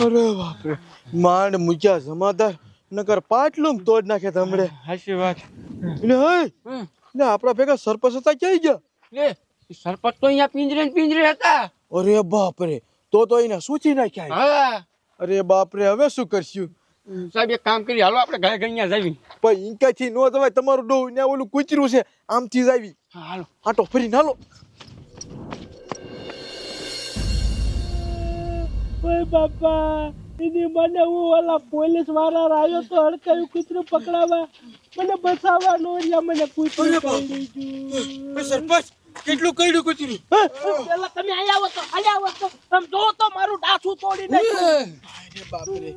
અરે બાપરે માંડ મૂક્યા જમાદાર. નકર પાટલું તોડ નાખે તમડે હાચી વાત. ને હે. ને આપડા ભેગા સરપંચ હતા ક્યાં ગયા? લે સરપંચ તો અહીંયા પિંજરે ને પિંજરે હતા. અરે બાપરે તો તો એને સૂચી નાખ્યા અરે બાપરે હવે શું કરશું? સાહેબ એક કામ કરી હાલો આપણે ઘરે અહીંયા જાવી પણ ઇન્કાથી નો જવાય તમારું ડોહ ને ઓલું કૂતરું છે આમથી જ આવી. હાલો. આટો ફરી નાલો ઓય બાપા એની મને હું ઓલા પોલીસવાળા આવ્યો તો અડકાયું કૂતરું પકડાવા મને બસાવા નો રહ્યા મને કૂતરું પકડી ગયું સરપંચ કેટલું કર્યું કૂતરું? પેલા તમે અહીંયા આવો તો અહીંયા આવો તો. તમે જો તો મારું ડાસું તોડી નાખ્યું. અરે બાપરે.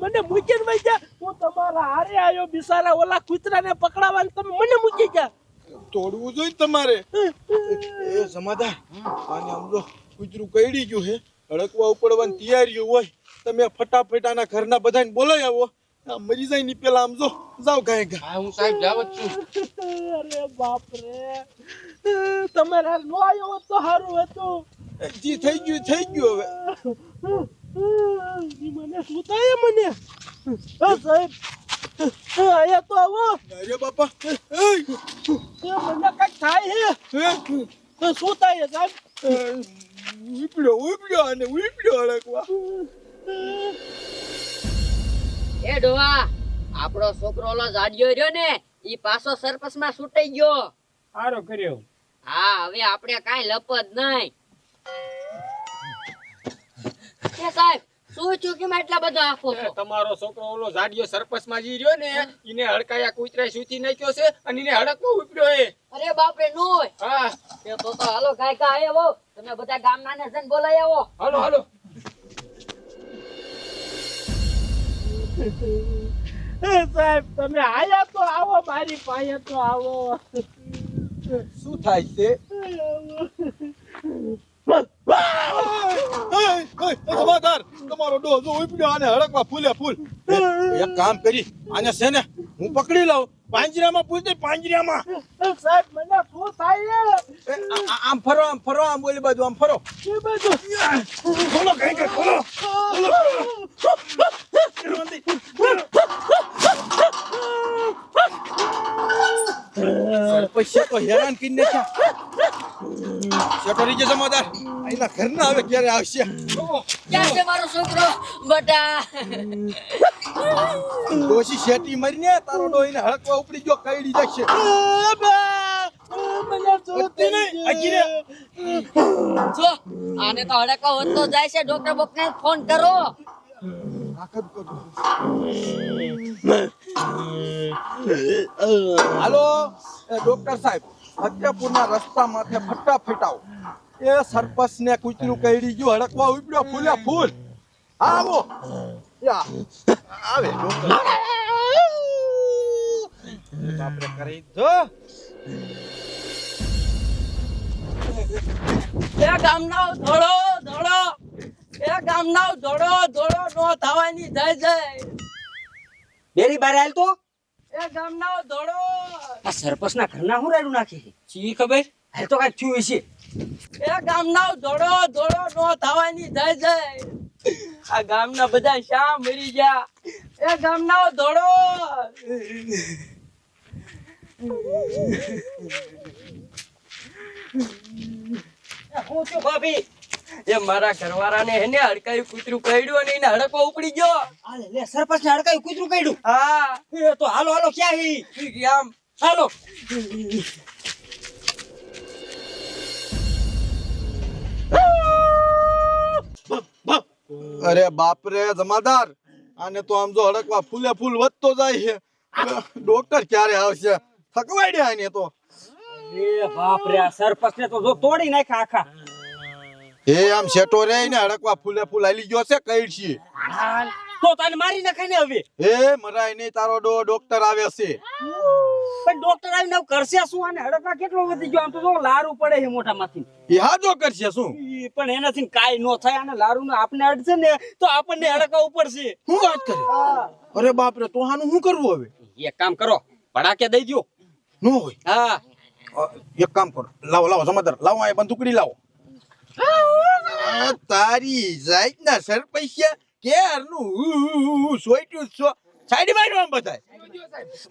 મને મૂકીને વઈ ગયા હું તમારા હારે આવ્યો બિસારા ઓલા કૂતરાને પકડાવવા તમે મને મૂકી ગયા. તોડવું જોઈએ તમારે. એ જમાદાર આને આમ કૂતરું કઈડી ગયું હે. હડકવા ઉપડવાની તૈયારીઓ હોય. તમે ફટાફટ આના ઘરના બધાને બોલાવી આવો. આ મરી જાય ની પેલા આમ જો જાવ ગાય ગા હા હું સાહેબ જાવ જ છું. અરે બાપ રે તમારા નો આવ્યો તો સારું હતું. જી થઈ ગયું થઈ ગયું હવે. મને સુતાય મને સાહેબ અહીંયા તો આવો અરે બાપા! એ મને કંઈક થાય હે? શું થાય સાહેબ એ, ઉપડ્યો ઉપડ્યો અને ઉપડ્યો હડકવા એ ડોવા આપણો છોકરો ઓલો જાડ્યો રહ્યો ને ઈ પાછો સરપસમાં છૂટાઈ ગયો સારો કર્યો હા હવે આપણે કાઈ લપત નહીં સાહેબ? શું છું એટલા બધા આપો છો? તમારો છોકરો ઓલો જાડિયો સરપંચમાં જી રહ્યો ને ઈને હડકાયા કૂતરા સૂચી નાખ્યો છે અને ઈને હડકમાં ઉપડ્યો એ. અરે બાપરે નો હા. એ તો તો હાલો કાંઈ કાંઈ આવો તમે બધા ગામના ને જઈને બોલાઈ આવો. હાલો હાલો. સાહેબ તમે આયા તો આવો મારી પાસે તો આવો. શું થાય છે? તમારો ડો જો ઉપડ્યો આને હડકવા ફૂલે ફૂલ એક કામ કરી, આને હું પકડી લઉં. પાંજરામાં પૂછ દે પાંજરામાં સાહેબ આમ ફરો, આમ આમ બોલી બાજુ આમ ફરો. એ બધું ખોલો. કઈ હેરાન કરી નાખ્યા. શેઠોરી જે જમાદાર ઘર ના આવે ક્યારે આવશે? ક્યાં છે મારો છોકરો? બટા ડોશી શેટી મરીને તારો ડો હળકવા ઉપડી ગયો કઈડી જશે. આને તો હડકો વધતો જાય છે ડોક્ટર બોકને ફોન કરો. હાલો ડોક્ટર સાહેબ ફતેપુરના રસ્તા માથે ફટ્ટા ફેટાવ. એ સરપંચ ને કૂતરું કઈડી ગયું હડકવા ઉપડ્યો ફૂલ્યા ફૂલ. આવો. યા. આવે બાપરે કરી દો એ ગામના ધોળો ધોળો. એ ગામના ધોળો ધોળો નો થવાની જાય જાય. બેરી બાર આલ તો? એ ગામના દોડો. આ સરપંચ ઘરના હું રાડું નાખી ચી ખબર? હાલ તો કંઈક થયું હશે. એ ગામના નો થવાની જાય જાય. આ ગામના બધા શા મરી ગયા? એ ગામના દોડો. હું છું ભાભી? એ મારા ઘરવાળાને એને હડકાયું કૂતરું પડ્યું અને એને હડકો ઉપડી ગયો. આલે લે સરપંચ ને હડકાયું કૂતરું કાઢ્યું હા. એ તો હાલો હાલો ક્યાં હી? આમ. હાલો. અરે બાપરે જમાદાર. આને તો આમ જો હડકવા ફૂલે ફૂલ વધતો જાય છે. ડોક્ટર ક્યારે આવશે? થકવાડ્યા આને તો. એ બાપ રે આ સરપંચ ને તો જો તોડી નાખ્યા આખા. એ આમ શેટો રે ને હડકવા ફૂલે ફૂલ ગયો છે કઈ છીએ તો તને મારી નાખે ને હવે? એ મરાય નહીં તારો ડો ડોક્ટર આવે છે. પણ ડોક્ટર આવીને કરશે શું? આને હડકા કેટલો વધી ગયો? આમ તો લારું પડે છે મોઢામાંથી. એ હાજો કરશે શું? પણ એનાથી કાઈ નો થાય અને લારું ને આપને અડશે ને તો આપણને અડકવા ઉપર છે શું વાત કરે? અરે બાપરે તો આનું શું કરવું હવે? એક કામ કરો ભડાકે દઈ દો નો હોય? હા. એક કામ કરો. લાવો લાવો જમાદાર લાવો આ બંદૂકડી લાવો. આ તારી જાતના સરપૈયા ઉ, સોઈટ્યું છો. સાઈડમાં આમ બધાય.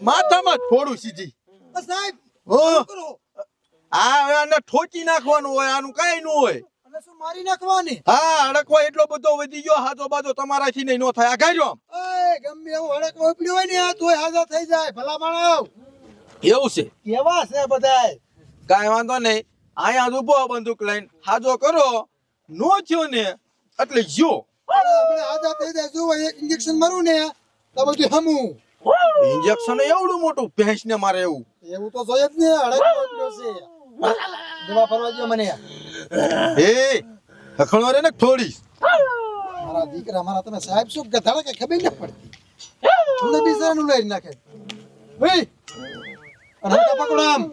માથામાં થોડું સીધી. સાહેબ હો. આ આને ઠોકી નાખવાનું હોય આનું કાઈ ન હોય. મારી નાખવાની? હા અડકવો એટલો બધો વધી ગયો હાથો બાજો તમારાથી નહીં નો થાય. આ ગાજો ગમે એવું ઉપડ્યું હોય ને આ તોય હાજર થઈ જાય. ભલા માણસ એવું છે? કેવા છે બધાય? કાઈ વાંધો નહીં. અહીંયા જ બંદૂક લઈને. હાજો કરો. નો થયો ને એટલે જ્યો આપણે હાજર થઈ જાય જો એક ઇન્જેક્શન મારું ને તો બધું હમું. ઇન્જેક્શન એવડું મોટું ભેંસ ને મારે એવું. એવું તો જોઈએ જ ને છે. દવા ફરવા દો મને. એ હખણો રે ને થોડી. મારા દીકરા મારા તમે સાહેબ શું ગધાડા કે ખબર ન પડતી. તમને બિચારાનું લઈ નાખે. ભાઈ અને પકડો આમ.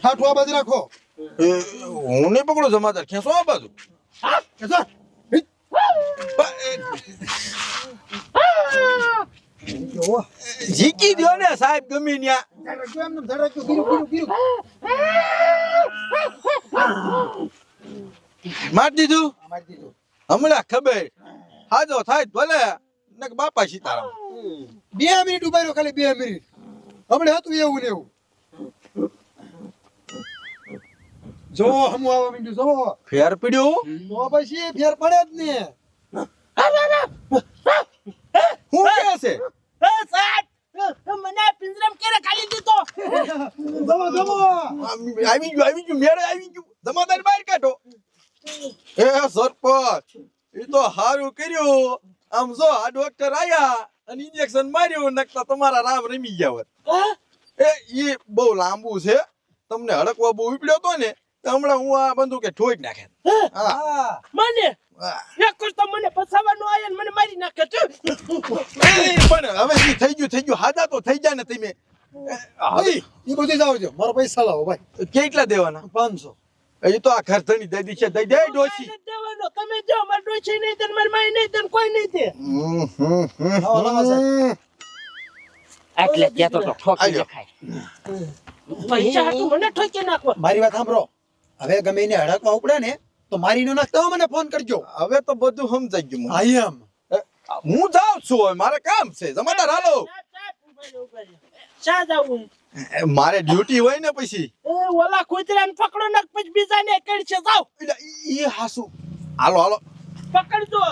ઠાઠું આ બાજુ રાખો. હું નહીં પકડું જમાદાર. ખેંચો આ બાજુ. જીકી દ્યો ને, સાહેબ, ગમી ન્યા. મારી દીધું. હમણાં ખબર. હાજો થાય ભલે. ને બાપા સીતારામ. બે મિનિટ ઊભા રહ્યો ખાલી, બે મિનિટ. હમણાં હતું એવું ને એવું. જો હમ આવા મીંડું જો. ફેર પડ્યો? તો પછી ફેર પડે જ ને. હું કે છે? એ સાત મને પિંજરામ ક્યારે ખાલી દીધો? દમો દમો આવી ગયું આવી ગયું મેરે આવી ગયું. દમાદાર બહાર કાઢો. એ સરપંચ એ તો હારું કર્યું. આમ જો આ ડોક્ટર આયા અને ઇન્જેક્શન માર્યું નકતા તમારા રામ રમી ગયા હોત. એ એ બહુ લાંબુ છે. તમને હડકવા બહુ ઉપડ્યો તો ને હમણાં હું આ બંદૂક કે ઠોક નાખે મને? એક તો મને બસાવવાનો આયો ને મને મારી નાખે છે. પણ હવે ઈ થઈ ગયું થઈ ગયું. હાજા તો થઈ જાય ને તમે. એ, હવે બધું જાવ જો મારો પૈસા લાવો ભાઈ. કેટલા દેવાના? પાંચસો. એ તો આ ઘરધણી દઈ દી છે. દઈ દે મારે દેવાનો. તમે જો મારી ડોશી નહીં દે ને મારી માઈ નહીં દે કોઈ નહીં તે. એટલે ત્યાં તો ઠોકી. પૈસા હાટુ મને ઠોકી નાખો. મારી વાત સાંભળો. હવે ગમે એને હડકવા ઉપડે ને તો મારી નો નાખતા મને ફોન કરજો. હવે તો બધું સમજાઈ ગયું. આઈ એમ. હું જાઉં છું હવે મારે કામ છે. જમાદાર હાલો. જાવું મારે ડ્યુટી હોય ને પછી. એ ઓલા કુતરાને પકડો ને પછી બીજાને છે જાવ એટલે ઈ ઈ હાસુ. હાલો હાલો. પકડજો.